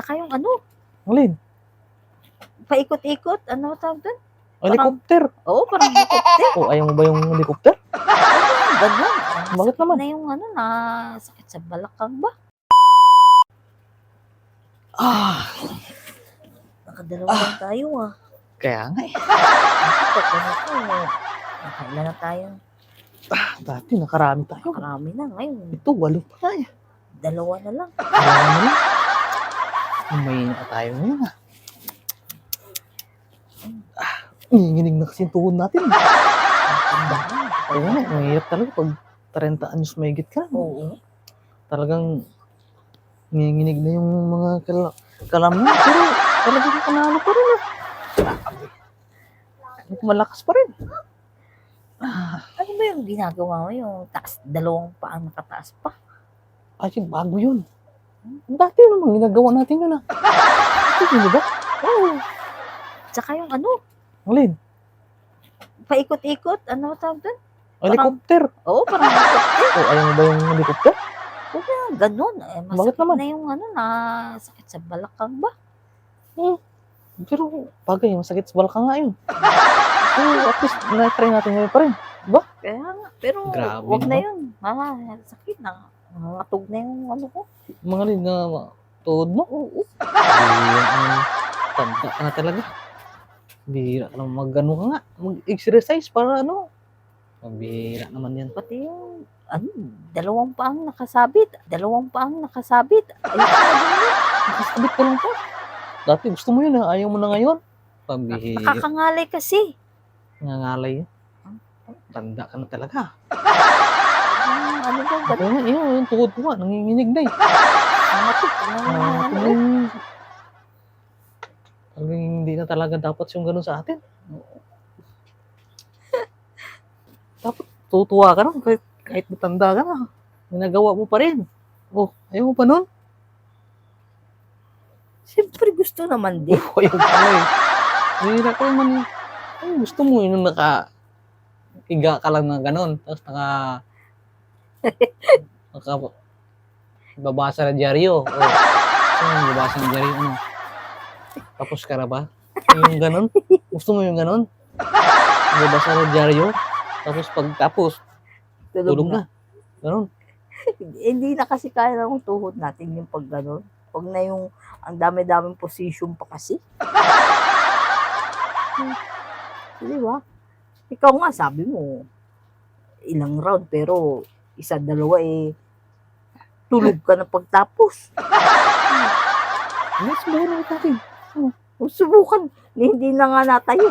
Tsaka yung ano, Alin? paikot-ikot, ano tawag doon? Helicopter. Oo, parang helicopter. Oh, ayaw mo ba yung helicopter? Ganun. Bakit naman? Na yung ano, na sakit sa balakang ba? Ah, Nakadalawa lang tayo ah. kaya nga eh. Ito, ganito. Nakailan na tayo. Dati nakarami tayo. Marami na ngayon. Ito, walo pa tayo. Dalawa na lang. Kaya mo lang. May na tayo ngayon ah. Ah, nanginginig na kasi yung tuhod natin. Tanda na. Kaya nga, mahirap talaga pag 30 anyos may higit ka. Oo. Talagang nanginginig na yung mga kal kalam mo. Pero talagang panalo pa rin ah. Malakas pa rin. Ah, Ano ba yung ginagawa mo? Yung taas, dalawang paang nakataas pa. ay, bago yun. Dati naman ginagawa natin yun ah. Ito, di ba? Oo. Tsaka yung ano, Alin? paikot-ikot, ano tawag doon? Helicopter. Oo, parang helicopter. Oh, ayaw mo ba yung helicopter? Ganun. Eh, Bakit masakit naman? na yung ano, na sakit sa balakang ba? Pero bagay, masakit sa balakang nga yun. So, at least, na-try natin ngayon pa rin. Kaya nga, pero Grabe wag na yun. Ah, sakit na. Nangatog na yung ano ko. Mga rin na tuhod mo. Oo. Naman. Tanda ka na talaga. Bihira ka naman mag-ano ka nga. Mag-exercise para ano. Mabihira naman yan. Pati yung, ano, dalawang paang nakasabit. Dalawang paang nakasabit. Ayun, ayun, Nakasabit ka lang pa. Dati gusto mo yun ha. Ayaw mo na ngayon. Pambihira. Nakakangalay kasi. Nangangalay. Tanda ka na talaga. Ano ba, Ako nga, yun, yung tuhod ko nga. Nanginginig na eh. Ah, Ano, talagang hindi na talaga dapat yung ganun sa atin. dapat tutuwa ka nun kahit, kahit matanda ka na. Ginagawa mo pa rin. Oh, ayaw mo pa nun? Siyempre gusto naman din. Oh, ayaw pa eh. Hihira ka naman. Ay, gusto mo yun naka higa ka lang na ganun. Tapos naka naka babasa ng dyaryo. Oh. Gusto mo babasa ng dyaryo ano? Tapos ka na ba? Yung ganun? Gusto mo yung ganun? Babasa ng dyaryo? Tapos pag tapos, tulog na. Ganun. Hindi na kasi kaya ng tuhod natin yung pag gano'n. Pag na yung ang dami-daming position pa kasi. Di ba? Ikaw nga, sabi mo, ilang round, pero isa, dalawa eh, tulog ka na pagtapos. Go na natin. Kung subukan, hindi na nga natayo.